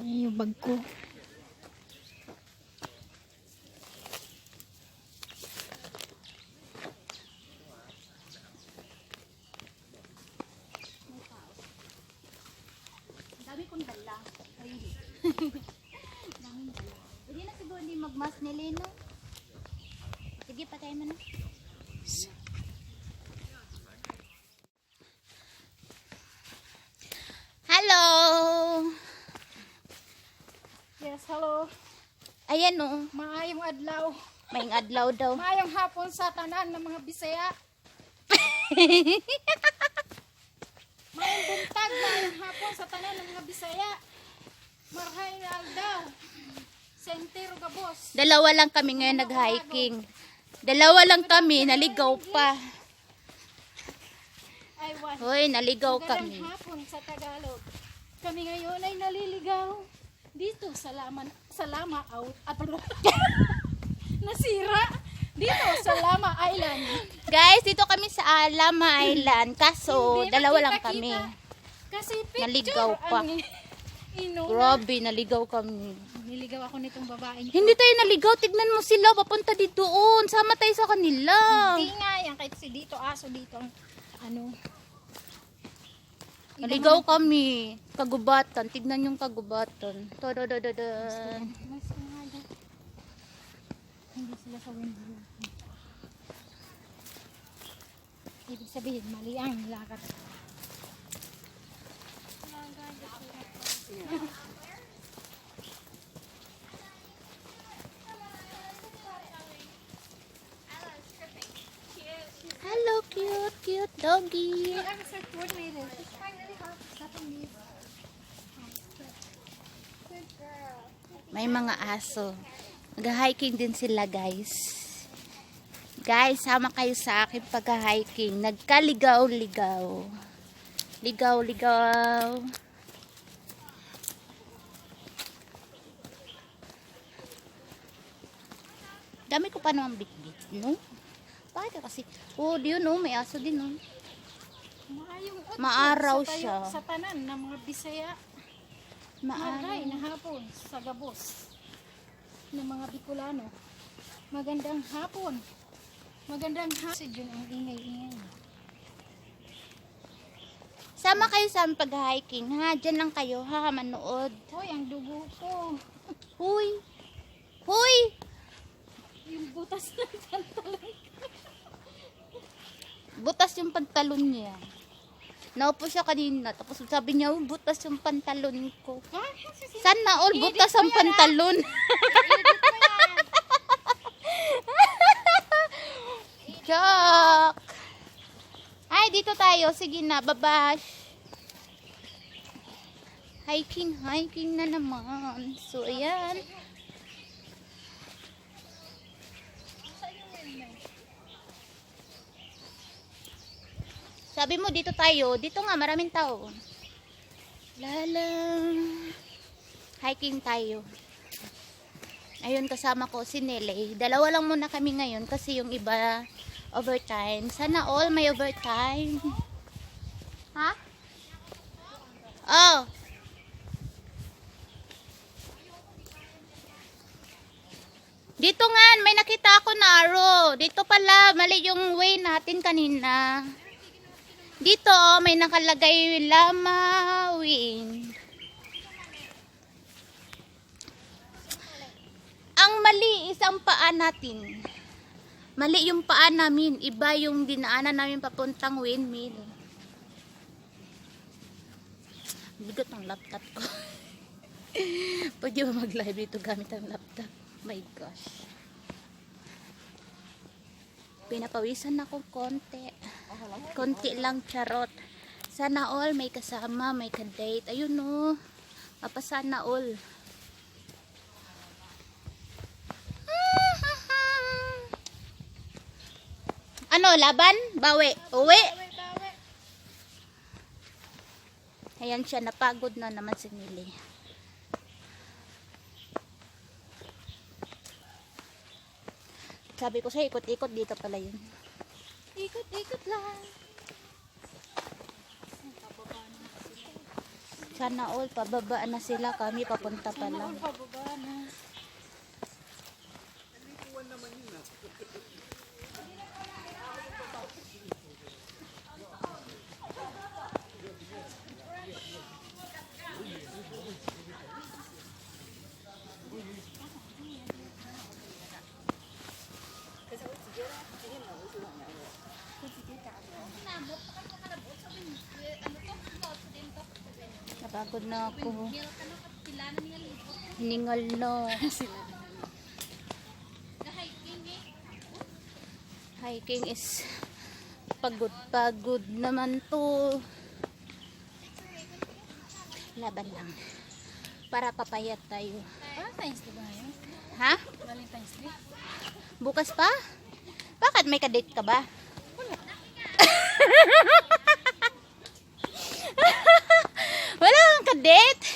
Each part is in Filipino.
Ay, yung bag ko. Ayan o, Maayong adlaw. may adlaw daw. Maayong hapon sa tanan ng mga Bisaya. Maayong buntag, maayong hapon sa tanan ng mga Bisaya. Marhay na aldaw. Sentero gabos. Dalawa lang kami ngayon nag-hiking. Dalawa lang kami, naligaw pa. Hoy, naligaw kami. hapon sa Tagalog. Kami ngayon ay naliligaw. Dito sa Lama, sa Lama out. At nasira. Dito sa Lama Island. Guys, dito kami sa Alama Island. Kaso, Hindi dalawa lang makita-kita. kami. Kasi picture Naligaw pa. ang inuna. Grabe, naligaw kami. Niligaw ako nitong babaeng. Hindi tayo naligaw. Tignan mo sila. Papunta dito doon. Sama tayo sa kanila. Hindi nga yan. Kahit si dito, aso dito. Ano. Naligaw kami. Kagubatan. Tignan yung kagubatan. Tododododon. Mas nga. Hindi sila sa window. Ibig sabihin, mali ang lakad. Hello, cute, cute doggy. May mga aso. Nag-hiking din sila, guys. Guys, sama kayo sa akin pag-hiking. Nagkaligaw-ligaw. Ligaw-ligaw. Dami ko pa naman bitbit, no? Bakit kasi? Oh, di yun, oh, may aso din, oh. Maayong adlaw Maaraw sa tayo- siya. Sa tanan ng mga Bisaya. Maray na hapon sa gabos ng mga Bicolano. Magandang hapon. Magandang hapon. Yun ang ingay-ingay. Sama kayo sa aming pag-hiking, ha? Diyan lang kayo, ha? Manood. Hoy, ang dugo ko. Huy! Huy! Yung butas ng pantalon. Butas yung pantalon niya. Naupo siya kanina, tapos sabi niya, "Oh, butas yung pantalon ko. Sana all butas ang pantalon. Chok! Ay, dito tayo. Sige na, babash. Hiking, hiking na naman. So, ayan. Sabi mo, dito tayo. Dito nga, maraming tao. Lala. Hiking tayo. Ayun, kasama ko si Nele. Dalawa lang muna kami ngayon kasi yung iba overtime. Sana all may overtime. Ha? Oh. Dito nga, may nakita ako na arrow. Dito pala, mali yung way natin kanina. Dito, oh, may nakalagay lamawin. Ang mali isang paa natin. Mali yung paa namin. Iba yung dinaanan namin papuntang windmill. Bigat ng laptop ko. Pwede ba mag-live dito gamit ang laptop? My gosh. Pinapawisan ako konti. Konti lang charot. Sana all may kasama, may ka-date. Ayun no. Mapasana all. Ano, laban? Bawi. Uwi. Ayan siya, napagod na naman si Nili. Sabi ko siya, ikot-ikot dito pala yun. Ikot-ikot lang. Sana all, pababa na sila kami, papunta pa lang. Pababa na. Pagod na ako. Hiningal na. Hiking is pagod-pagod naman to. Laban lang. Para papayat tayo. Valentine's Day ba ngayon? Ha? Valentine's Day? Bukas pa? Bakit may kadate ka ba? Wala kang kadate?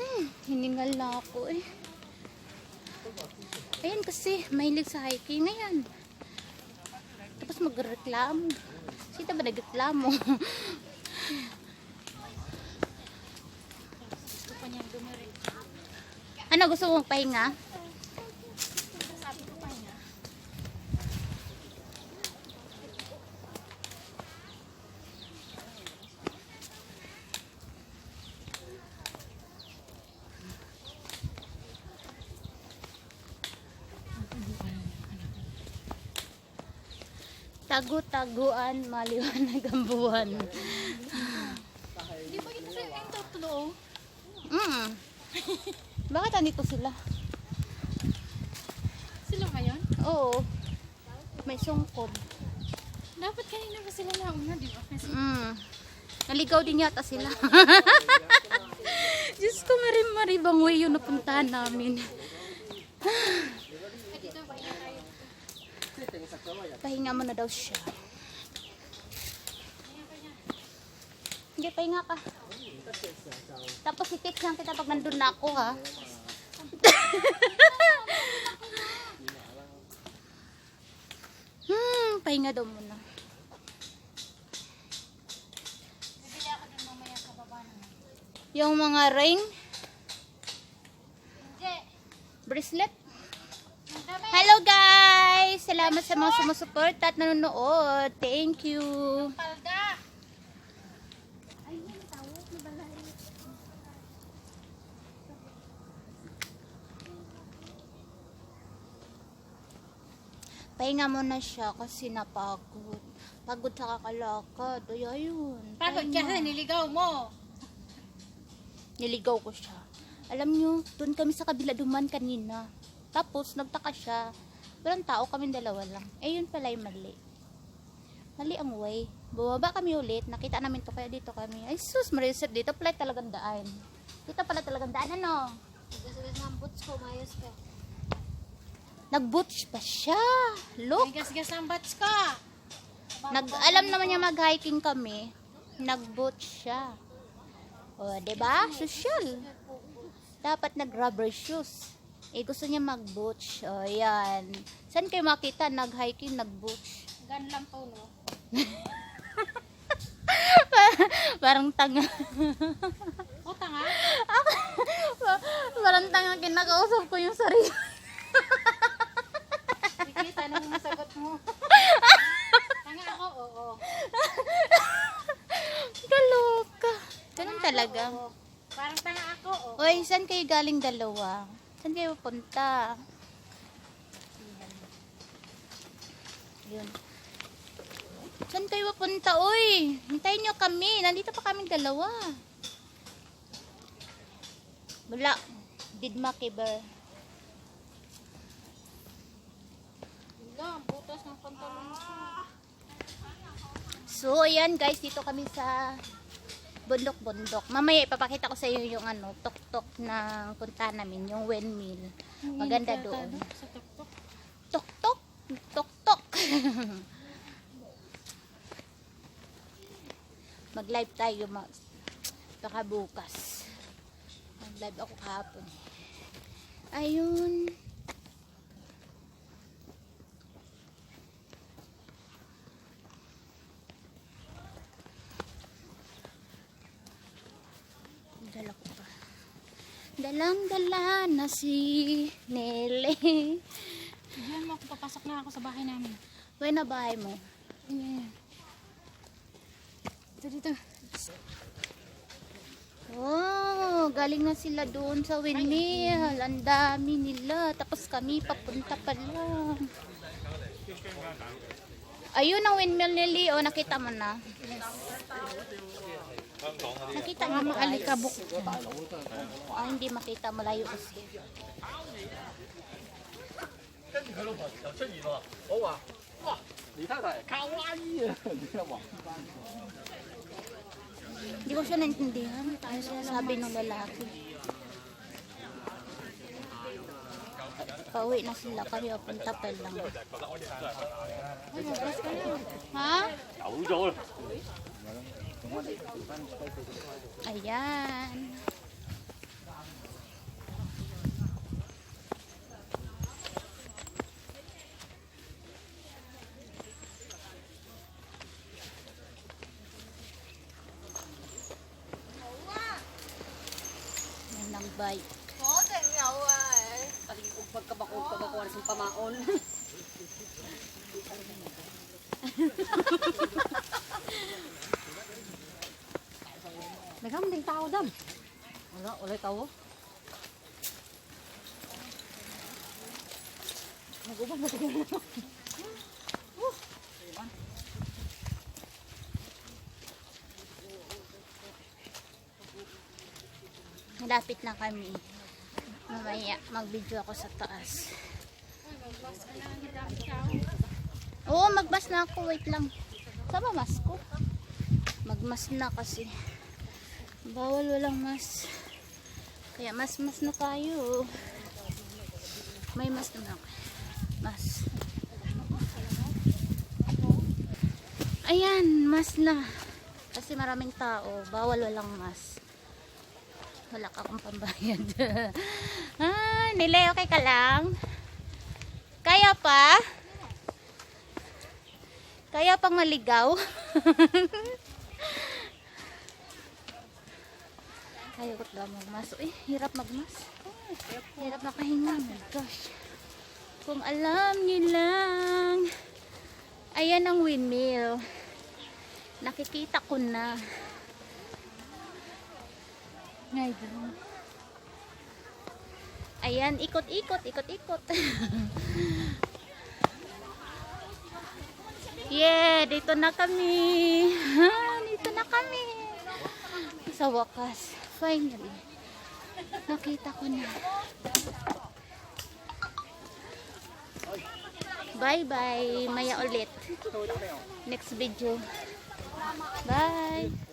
Hmm, hiningal na ako eh. Ayan kasi, mahilig sa hiking ngayon. Tapos magreklamo. Sino ba nagreklamo? Gusto pa niyang dumiri. Ano gusto mong pahinga? Tago-taguan, maliwanag ang buwan. Hindi ba ito sa'yo yung totoo? Mm. Bakit andito sila? Sila May sungkod. Dapat kanina pa sila nauna, di ba? Kasi Mm. Naligaw din yata sila. Diyos ko, marim-maribang way yung napuntahan namin. Pahinga mo na daw siya. Hindi, pahinga ka. Tapos i-text lang kita pag nandun na ako, ha? hmm, pahinga daw muna. Bibili ako din mamaya sa baba naman. Yung mga ring, bracelet. Hello guys! Salamat sa mga sumusuport at nanonood. Thank you. Pahinga mo na siya kasi napagod. Pagod sa kakalakad. Ay, ayun. Pagod Pahinga. kasi niligaw mo. Niligaw ko siya. Alam nyo, doon kami sa kabila duman kanina. Tapos, nagtaka siya. Walang tao, kami dalawa lang. Eh, yun pala yung mali. Mali ang way. Bumaba kami ulit. Nakita namin to kaya dito kami. Ay, sus, mariset. Dito pala talagang daan. Dito pala talagang daan. Ano? Gas-gas ng boots ko, mayos ka. Nag-butch pa siya. Look. May gas-gas ng boots ko. Nag, alam naman niya mag-hiking kami. Nag-butch siya. O, ba? Social. Dapat nag-rubber shoes. Eh, gusto niya mag-butch. O, yan. Saan kayo makita nag-hiking, nag-butch? Gan lang to, no? Parang tanga. O, tanga. Parang tanga kinakausap ko yung sarili. Sige, tanong mo sagot mo. Tanga ako, oo. Kaloka. Ganun talaga. Oo. Parang tanga ako, oo. Oy, saan kayo galing dalawa? Saan kayo punta? Yun. Saan kayo punta, oy? Hintayin nyo kami. Nandito pa kami dalawa. Wala. Didma kiber. Ang butas ng pantalon. So, ayan guys. Dito kami sa bundok-bundok. Mamaya ipapakita ko sa iyo yung ano, tok-tok ng punta namin. Yung windmill. Maganda doon. Sa. Tok-tok. Tok-tok. Mag-live tayo ma baka bukas. Mag-live ako kahapon. Ayun. Dala ko pa. Dalang-dala na si Nele. Diyan mo ako, papasok na ako sa bahay namin. Uy, na bahay mo. Ayan. Ito dito. Oh, galing na sila doon sa windmill. Ang dami nila. Tapos kami papunta pa lang. Ayun ang windmill ni Leo, nakita mo na. Nakita mo mga alikabok. Ah, hindi makita, malayo kasi. Hindi ko siya naintindihan. Sabi ng lalaki. Pauwi na sila kayo punta pa lang. Ha? Ayan. Yan ang bike. Có thể nhậu à.！Talikog pagkabakog pagkakuha sa pamaon. Nagam ding tao dam. Wala, wala tao. Nagubang na tigil. Malapit na kami. Mamaya, mag-video ako sa taas. Oo, magmas na ako. Wait lang. Sama mas ko. Magmas na kasi. Bawal walang mas. Kaya mas-mas na tayo. May mas na ako. Mas. Ayan, mas na. Kasi maraming tao. Bawal walang mas. Wala ka akong pambayad. ah, nile, okay ka lang? Kaya pa? Kaya pang maligaw? Kaya ko daw magmas. Uy, hirap magmas. Hirap makahinga. Oh my gosh. Kung alam niyo lang. Ayan ang windmill. Nakikita ko na. Ngayon. Ayan, ikot-ikot, ikot-ikot. yeah, dito na kami. dito na kami. Sa wakas, finally. Nakita ko na. Bye-bye. Maya ulit. Next video. Bye.